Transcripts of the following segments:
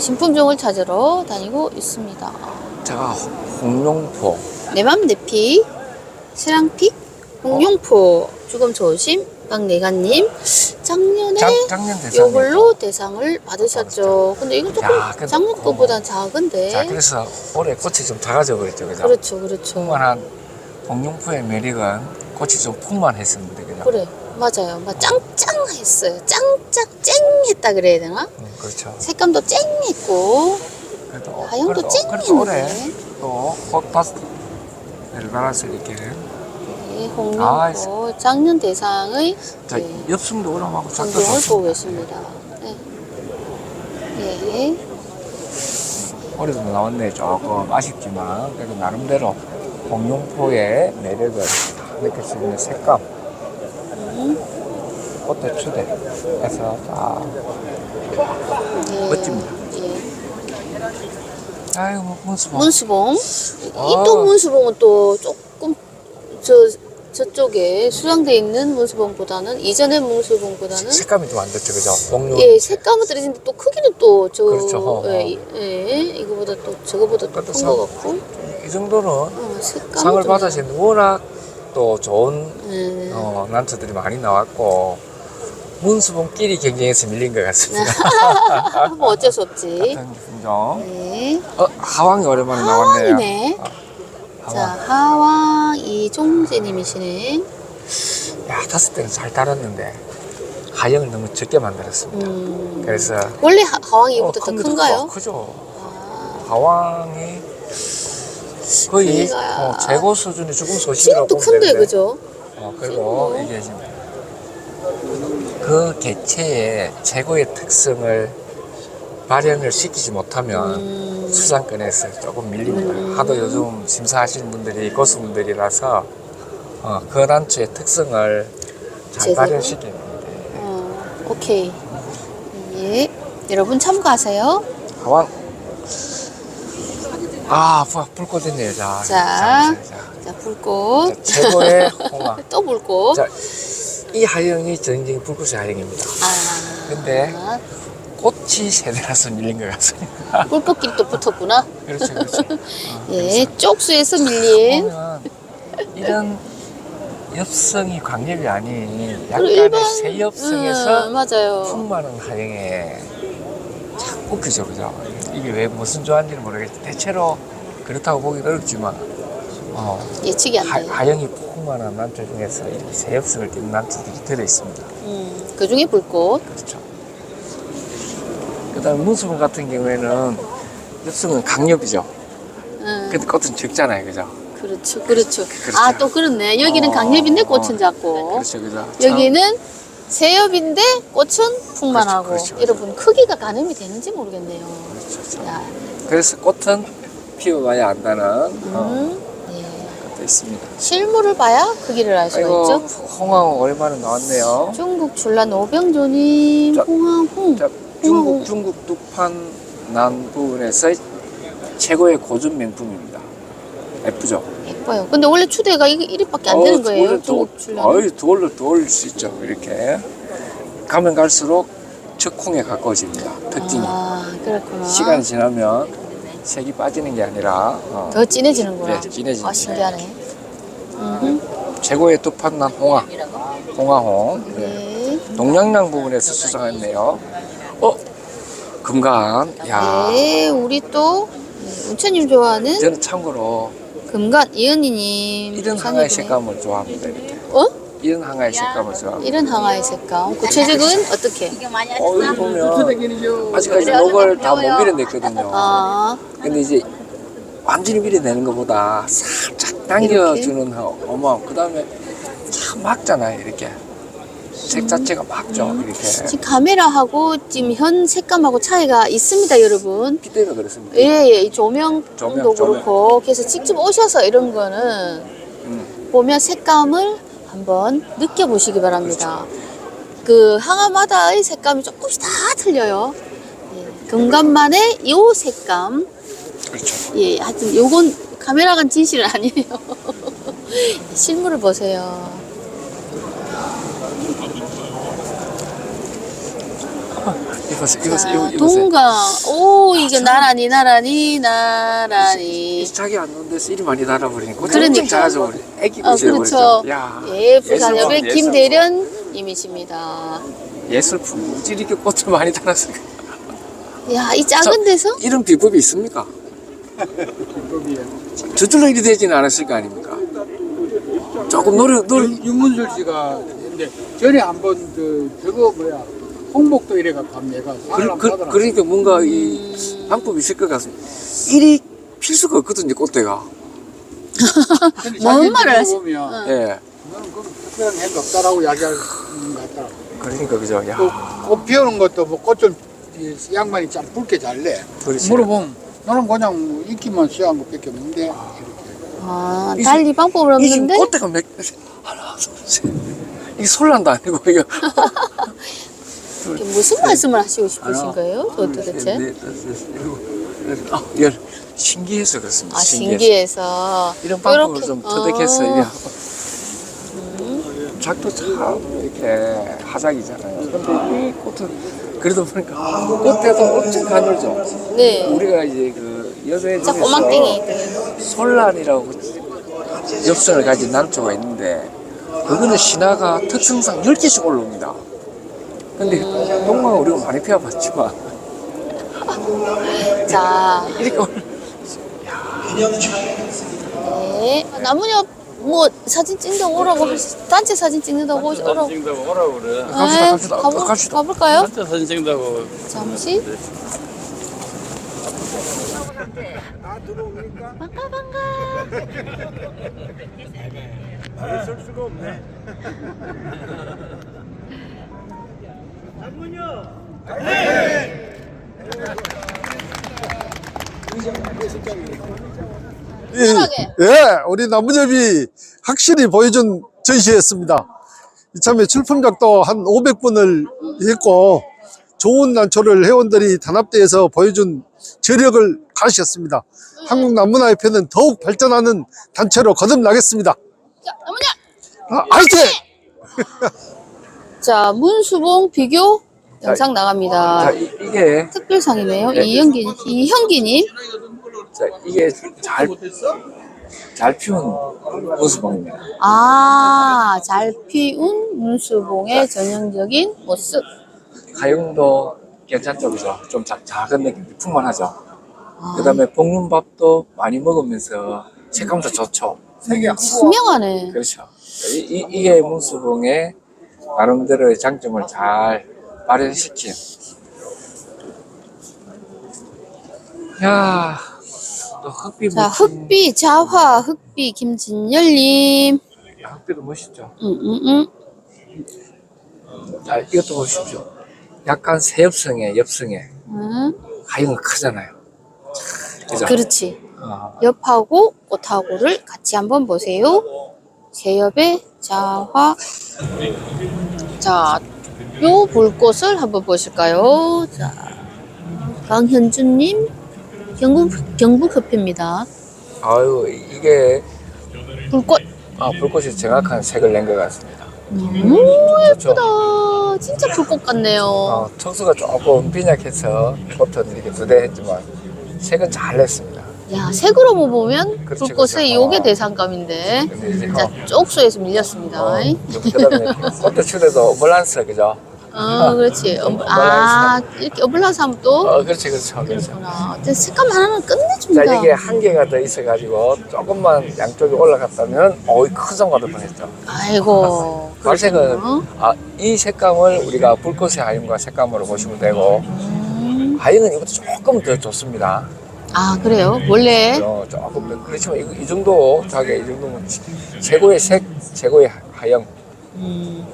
진품종을 찾으러 다니고 있습니다. 자, 홍룡포. 내맘 내피, 세랑피, 홍룡포, 주검 조심, 박내가님 작년에 작, 작년. 요걸로 대상을 받으셨죠. 근데 이거 조금 야, 근데 작년 어. 작은데. 자, 그래서 올해 꽃이 좀 작아져 버렸죠, 그죠? 그렇죠, 그렇죠. 풍만한 홍룡포의 매력은 꽃이 좀 풍만했습니다, 그죠? 그래, 맞아요. 막 짱짱했어요. 짱짱 쨍했다 그래야 되나? 음, 그렇죠. 색감도 쨍했고 그래도 하얀도 그래도, 그래도 올해 쨍했는데. 또 꽃밭을 달아서 이렇게 네, 아, 홍룡포 작년 대상의 자, 네, 오람하고 작도 전종을 보고 좋습니다. 계십니다. 네. 예. 올해도 나왔네 조금 아쉽지만 그래도 나름대로 홍룡포의 매력을 느낄 수 있는 색감 꽃대 추대해서 자 예. 멋집니다. 예. 아이고 뭐 문수봉 문수봉. 아. 이또 문수봉은 또 조금 저 저쪽에 수장돼 있는 문수봉보다는 이전의 문수봉보다는 색감이 좀 안 좋죠 그죠? 목련 예 색감은 떨어지는데 또 크기는 또저 그렇죠. 예, 예, 이거보다 또 저거보다 또큰 상- 것 같고 이 정도는 어, 색감 상을 받으신 워낙 또 좋은 예. 어, 난초들이 많이 나왔고 문수봉끼리 경쟁해서 밀린 것 같습니다. 뭐 어쩔 수 없지. 같은 품종. 네. 어, 하왕이 오랜만에 나왔네요. 하왕이네. 아, 자 하왕. 하왕 이종재님이시네. 야, 다섯 대는 잘 달았는데 하영을 너무 적게 만들었습니다. 음. 그래서 원래 하, 하왕이 어, 이보다 더큰 큰가요? 커, 크죠. 아, 하왕이 거의 크기가- 어, 최고 수준의 죽음 소식이라고 지금도 보면 큰데 되는데 그죠? 어, 그리고. 이게 지금 그 개체의 최고의 특성을 발현을 시키지 못하면 음. 수상권에서 조금 밀립니다. 음. 하도 요즘 심사하시는 분들이 고수분들이라서 어, 그 단추의 특성을 잘 제대로? 발현시키는 데 어, 오케이. 예. 여러분 참고하세요. 하왕 아 부- 불꽃 됐네요 자, 자. 자, 자, 자 불꽃. 자, 최고의 홍화 또 불꽃. 자, 이 하영이 전형적인 불꽃의 하영입니다 아. 근데 꽃이 세대라서 밀린 것 같습니다 꿀꽃끼리 또 붙었구나. 그렇죠 그렇죠 어, 예. 쪽수에서 밀린. 보면 이런 엽성이 광엽이 아닌 약간의 일반- 새엽성에서 음, 맞아요. 풍만한 하영에 참 웃기죠 그죠 이게 왜 무슨 조합인지는 모르겠지 대체로 그렇다고 보기 어렵지만 어, 예측이 안 하, 돼요. 하 영이 풍만한 난초 중에서 이렇게 새엽성을 띠는 난초들이 들어있습니다 음, 그 중에 불꽃. 그렇죠 그 다음에 문수분 같은 경우에는 엽성은 강엽이죠 음, 근데 꽃은 적잖아요 그죠 그렇죠, 그렇죠. 그렇죠. 아, 또 그렇네. 여기는 어, 강엽인데 어, 꽃은 어. 작고. 그렇죠 그죠 참 여기는 새엽인데 꽃은 풍만하고. 그렇죠, 그렇죠. 여러분, 크기가 가늠이 되는지 모르겠네요. 그렇죠. 야, 그래서 꽃은 피워봐야 안다는 어, 음, 예. 것도 있습니다. 실물을 봐야 크기를 알 수가 아이고 있죠. 홍황 오랜만에 나왔네요. 중국 줄란 오병조님, 자, 홍황홍. 자, 중국 중국 뚝판 난 부분에서 최고의 고전 명품입니다. 예쁘죠? 예뻐요. 근데 원래 추대가 이, 이립밖에 안 되는 거예요. 중국 줄란. 아유 더 올려 더 올릴 수 있죠. 이렇게 가면 갈수록 적콩에 가까워집니다. 특징이 아, 그렇구나. 시간이 지나면 색이 빠지는 게 아니라 어, 더 진해지는구나. 네, 진해지는 아, 신기하네. 음, 최고의 뚝판 난 홍화 홍화홍. 네. 네. 동양랑 부분에서 수상했네요. 어? 금간. 야. 네, 우리 또 네, 운천님 좋아하는 저는 참고로 금간 이은희님. 이런. 항아의 색감을 좋아합니다. 이렇게. 어? 이런 항아의 색감을 좋아합니다. 이런 항아의 색감. 구체적은 어떻게? 어, 여기 보면 아직까지 녹을 다 못 밀어냈거든요. 아, 근데 이제 완전히 밀어내는 것보다 살짝 당겨주는 어마어마. 그 다음에 참 막잖아요. 이렇게. 색 자체가 막죠. 이렇게. 지금 카메라하고 지금 현 색감하고 차이가 있습니다, 여러분. 피 때문에 그렇습니다. 예, 예, 이 조명도 조명, 그렇고, 그래서 직접 오셔서 이런 거는 음. 보면 색감을 한번 느껴보시기 바랍니다. 그렇죠. 그 항아마다의 색감이 조금씩 다 틀려요. 예, 금감만의 이 색감. 그렇죠. 예, 하여튼 요건 카메라가 진실은 아니에요. 실물을 보세요. 이보세요. 자, 이보- 이보세요. 동강. 오, 이게 나란히, 나란히, 나란히. 자기 안 놓은 데서 이리 많이 달아버리니까 그러니까. 엄청 작아져 버리. 애기 어, 무시해 그렇죠. 버리죠. 야, 예, 부산협의 예술품, 김대련님이십니다. 예술품 어찌 이렇게 꽃을 많이 달았을까? 야, 이 작은 데서? 이런 비법이 있습니까? 저절로 이리 되지는 않았을 거 아닙니까? 조금 노력 노력 윤문술 씨가 근데 전에 한번 그 저거 뭐야 홍목도 이래가 감 얘가 그, 그, 그러니까 뭔가 이 방법이 있을 것 같습니다. 일이 필수가 없거든요, 꽃대가. 뭔 말을 하시- 보면 예. 너는 그 특별한 행가 없다라고 이야기하는 것 같더라고. 그러니까 그죠. 야, 또 꽃 피우는 것도 뭐 꽃좀 양반이 참 붉게 잘 내. 그렇지. 물어보면 너는 그냥 뭐 인기만 수여한 것밖에 없는데 이렇게. 아, 이 달리 이 지금 없는데? 꽃대가 몇 하나, 둘, 셋. 이게 솔란도 아니고 이거. 이게 무슨 말씀을 하시고 싶으신 거예요? 저 도대체? 네, 아홉, 열. 신기해서 그렇습니다. 아, 신기해서. 이런 방법을 좀 터득해서 어. 이게 작도 참 이렇게 하작이잖아요. 근데 이 꽃은 그래도 보니까 아, 꽃대도 엄청 가늘죠. 네. 우리가 이제 그 여배 자, 중에서 꼬막땡이. 솔란이라고 엽선을 가진 난초가 있는데 그거는 신화가 특성상 10개씩 올라옵니다. 근데 동방은 우리가 많이 피워봤지만 자, 이렇게 올라 네. 나무녀 뭐 사진 찍는다고 오라고 하시, 단체 사진 찍는다고 오시- 오라고. 찍는다고 오라고 그래. 갑시다, 네, 갑시다. 가볼, 갑시다. 가볼까요? 진짜 사진 찍는다고. 잠시. 반가 반가. 편하게. 예, 우리 나무접이 확실히 보여준 전시였습니다. 이참에 출품작도 한 500분을 했고 좋은 난초를 회원들이 단합대에서 보여준 저력을 가셨습니다. 한국 나무나협회는 더욱 발전하는 단체로 거듭나겠습니다. 자, 나무녀. 아, 화이팅! 자, 문수봉 비교 영상 나갑니다. 자, 이, 이게 특별상이네요. 네. 이현기, 이현기님. 자, 이게 잘, 잘 피운 모습입니다. 아, 잘 피운 문수봉의 전형적인 모습. 가용도 괜찮죠, 그죠? 좀 자, 작은 느낌이 풍만하죠. 아, 그 다음에 볶는 밥도 많이 먹으면서 색감도 좋죠. 투명하네. 그렇죠. 이, 이, 이게 문수봉의 나름대로의 장점을 잘 발현시킨. 야, 또 흑비 자, 멋진- 흑비, 자화, 흑비, 김진열님. 야, 흑비도 멋있죠. 음, 음, 음. 자, 이것도 보십시오. 약간 새엽성에, 엽성에. 음. 가용은 크잖아요. 그죠? 그렇지. 어, 옆하고 꽃하고를 같이 한번 보세요. 제엽의 자화. 자, 요 불꽃을 한번 보실까요? 자, 강현주님, 경북, 경북협회입니다. 아유, 이게 불꽃. 아, 불꽃이 정확한 색을 낸 것 같습니다. 너무 좋죠? 예쁘다. 진짜 불꽃 같네요. 어, 척수가 조금 빈약해서 꽃은 이렇게 두 대 했지만 색은 잘 냈습니다. 야, 색으로 보면 그렇지, 불꽃의. 요게 어. 대상감인데. 이제 자, 쪽수에서 밀렸습니다. 어, 꽃도 추대도 어블란스 그죠? 어, 그렇지. 어, 아, 이렇게 어블라스 하면 또. 어, 그렇지, 그렇죠. 그렇구나. 근데 색감 하나는 자, 끝내줍니다. 이게 한 개가 더 있어가지고 조금만 양쪽이 올라갔다면 어이 큰 성과를 뻔했죠. 아이고. 발색은. 아, 이 색감을 우리가 불꽃의 하얀과 색감으로 보시면 되고 음. 하얀은 이것도 조금 더 좋습니다. 아, 그래요? 원래. 어, 조금 더 그렇지만 이, 이 정도 자기 이 정도면 최고의 색, 최고의 하얀. 음.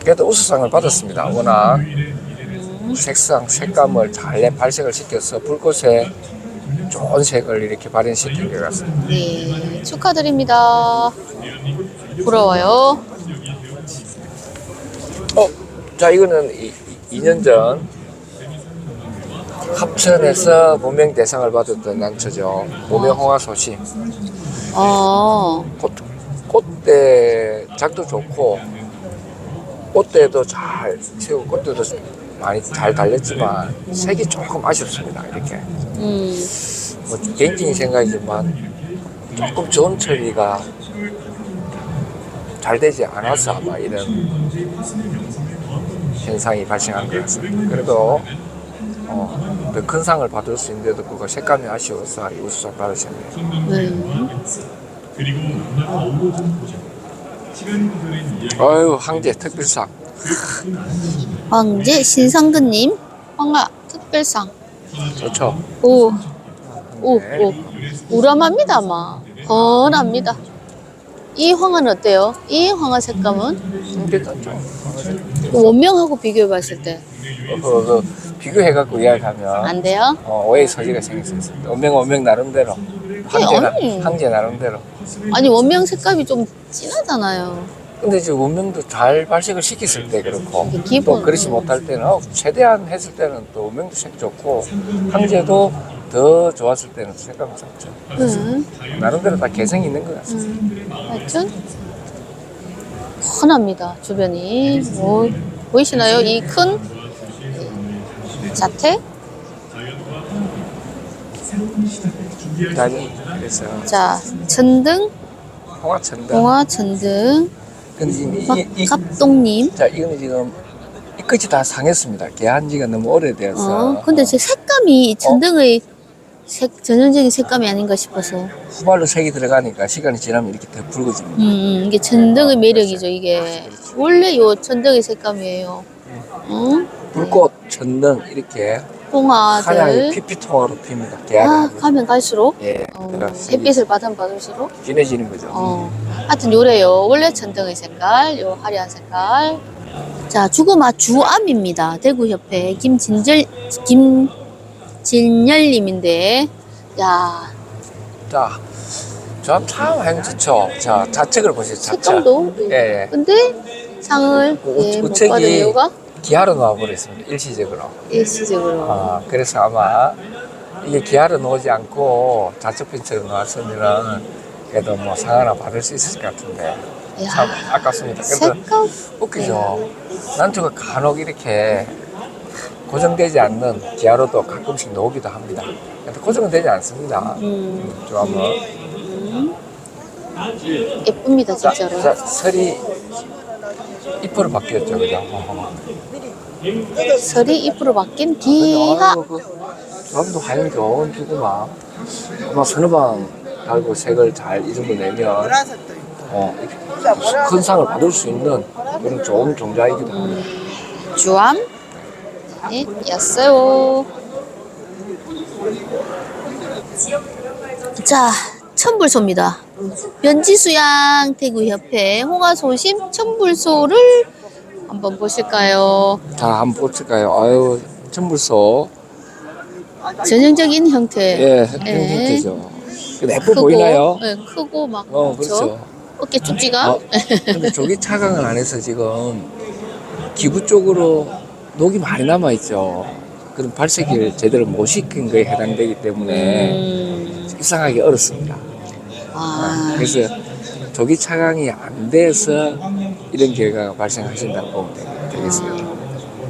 그래도 우수상을 받았습니다. 워낙 색상, 색감을 잘 내- 발색을 시켜서 불꽃에 좋은 색을 이렇게 발현시킨 것 같습니다. 네. 축하드립니다. 부러워요. 어, 자 이거는 이, 2년 전 합천에서 무명 대상을 받았던 난초죠. 무명 홍화소시. 어. 꽃, 꽃대 작도 좋고 꽃대도 잘 치고 꽃대도 많이 잘 달렸지만 색이 조금 아쉽습니다. 이렇게 음. 뭐 개인적인 생각이지만 조금 좋은 처리가 잘 되지 않아서 아마 이런 현상이 발생한 것 같습니다. 그래도 어, 더 큰 상을 받을 수 있는데도 그거 색감이 아쉬워서 이 우수상 받으셨네요. 네. 아유 황제 특별상 황제 신상근님 황하 특별상. 좋죠. 오, 오, 네. 오. 우람합니다, 아마. 번합니다. 이 황화는 어때요? 이 황화 색감은 음, 괜찮죠. 원명하고 비교해 봤을 때 안 그, 그 비교해갖고 이야기하면 돼요? 어, 오해 소지가 생길 수 있습니다. 원명 원명 나름대로 황제, 나, 아니. 황제 나름대로. 아니, 원명 색감이 좀 진하잖아요. 근데 이제 원명도 잘 발색을 시켰을 때 그렇고 이게 기본. 또 그렇지 못할 때는 어, 최대한 했을 때는 또 원명도 색 좋고 황제도 더 좋았을 때는 색감이 좋죠. 응. 나름대로 다 개성이 있는 것 같습니다. 하여튼, 훤합니다, 주변이. 오, 보이시나요? 이 큰 자태? 자, 그래서 자, 천등, 홍화천다. 봉화 천등, 근데 지금 이, 이, 이, 갑동님. 자 이거는 지금 이 끝이 다 상했습니다. 개한지가 너무 오래되어서 어, 근데 제 색감이 이 천등의 색, 전형적인 색감이 아닌가 싶어서. 후발로 색이 들어가니까 시간이 지나면 이렇게 더 붉어집니다. 음, 음, 이게 천등의 매력이죠, 이게. 원래 요 천등의 색감이에요. 응? 불꽃, 천등 이렇게 하얀 홍아들. 피피통으로 핍니다. 아, 가면 갈수록. 예, 어, 햇빛을 받으면 받을수록. 진해지는 거죠. 어. 하여튼 요래요. 원래 천등의 색깔, 요 화려한 색깔. 자, 주고마 주암입니다. 대구협회 김진절, 김 진열님인데. 야, 자, 저참 행좋죠. 자, 좌측을 보세요. 좌측. 색감도. 예, 예. 근데 상을 우- 예, 못 우측이- 받은 이유가 기아로 놓아버렸습니다. 일시적으로. 일시적으로. 아, 그래서 아마 이게 기아로 놓지 않고 좌측 핀처럼 놓았으면은 그래도 뭐 상 하나 받을 수 있을 것 같은데 참 야, 아깝습니다. 그래서 색감. 웃기죠. 난투가 간혹 이렇게 고정되지 않는 기아로도 가끔씩 놓기도 합니다. 근데 고정은 되지 않습니다. 음, 좀 한번. 예쁩니다, 자, 진짜로. 자, 설이 잎으로 바뀌었죠, 그죠? 설이 잎으로 바뀐 기가. 아유, 그 조합도 하얀 좋은 피구만. 아마 서너 방 달고 색을 잘이 정도 내면 어, 큰 상을 받을 수 있는 그런 좋은 종자이기도 합니다. 주암. 네, 였어요. 자, 천불소입니다. 변지수양 대구협회 홍화소심 천불소를 한번 보실까요? 자, 한번 볼까요? 아유, 천불소. 전형적인 형태. 예, 예. 형태죠. 예뻐 보이나요? 네, 크고 막 어, 그렇죠? 그렇죠. 어깨 쭉지가 어, 근데 조기 차강을 안 해서 지금 기부 쪽으로 녹이 많이 남아 있죠. 그런 발색을 제대로 못 시킨 거에 해당되기 때문에 음, 입상하기 어렵습니다. 아, 그래서 조기 차강이 안 돼서 이런 결과가 발생하신다고 보면 되- 되겠습니다.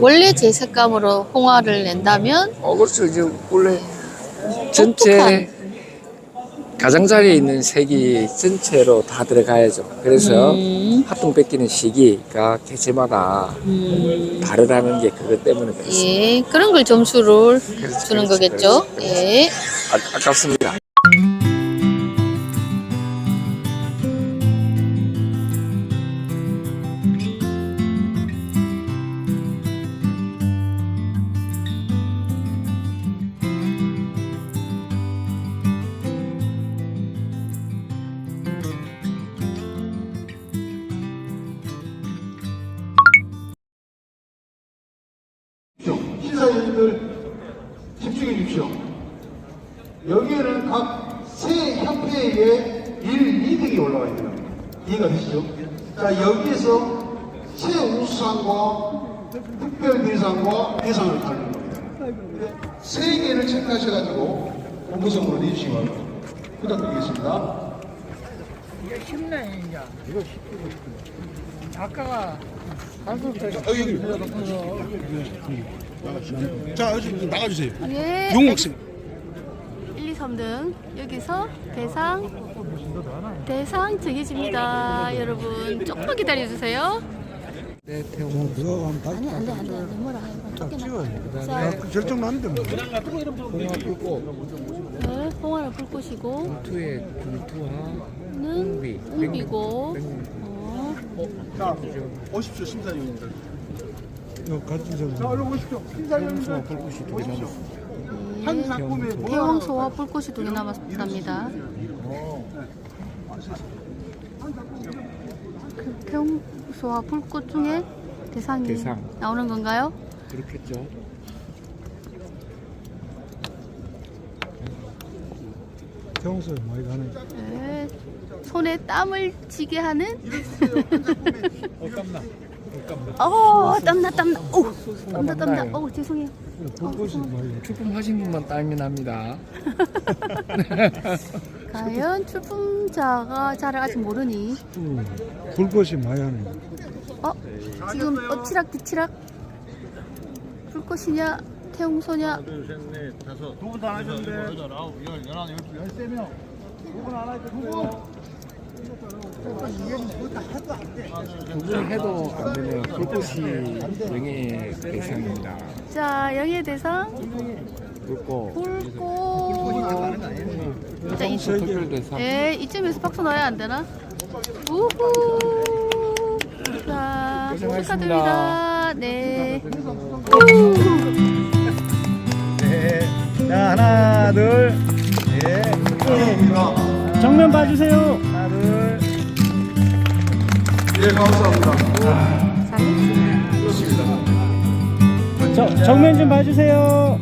원래 제 색감으로 홍화를 낸다면 어, 그렇죠. 이제 원래 전체 독특한. 가장자리에 있는 색이 전체로 다 들어가야죠. 그래서 음, 합동 뺏기는 시기가 개체마다 음, 다르다는 게 그것 때문에 그렇습니다. 예, 그런 걸 점수를 그렇죠, 주는 그렇죠, 거겠죠. 그렇죠, 그렇죠. 예. 아, 아깝습니다. 주십시오. 여기에는 각 세 협회의 일 이득이 올라와 있는 겁니다. 이해가 되시죠? 자, 여기에서 최우수상과 특별대상과 대상을 가르는 겁니다. 세 개를 체크하셔가지고 공부성으로 바랍니다. 부탁드리겠습니다. 이게 쉽네, 이제. 이거 쉽고 아까가 자, 여기 나가주세요. 예. 용옥sim. 1, 2, 3등 여기서 대상 대상 정해집니다. 여러분 조금만 기다려 주세요. 네, 태용. 아니 안돼 안돼 안돼 뭐라 해봐. 쫓겨나. 자, 결정 났는데 뭐. 봉화 불꽃, 네, 홍화를 불꽃이고 투의 불투와 는. 땡- 어, 자, 오십시오, 심사위원님들. 자, 얼른 오십시오. 심사위원님들. 남았어. 한 작품에 뭐 태왕소와 불꽃이 두 개 남았답니다. 그 태왕소와 불꽃 중에 대상이 대상. 나오는 건가요? 그렇겠죠. 경서 많이 가네. 네, 손에 땀을 쥐게 하는. 어, 땀나, 땀나. 오, 땀나, 땀나. 오, 죄송해요. 출품하신 분만 딸면 합니다. 과연 출품자가 잘 아직 모르니. 불꽃이 많이 하네. 어, 지금 엎치락 뒤치락. 불꽃이냐, 태웅소냐. 두분다 하셨는데. 열세 명. 두분 안 하셨어요. 두분 해도 안 되네요. 불꽃이 명예 대상입니다. 자, 영예 대상. 불꽃. 불꽃. 자, 이, 특별 대상. 네, 이쯤에서 박수 넣어야 안 되나? 우후. 자, 고생하셨습니다. 축하드립니다. 네. 자 하나 둘 예. 정면 봐주세요 예, 감사합니다. 잘했습니다. 저, 정면 좀 봐주세요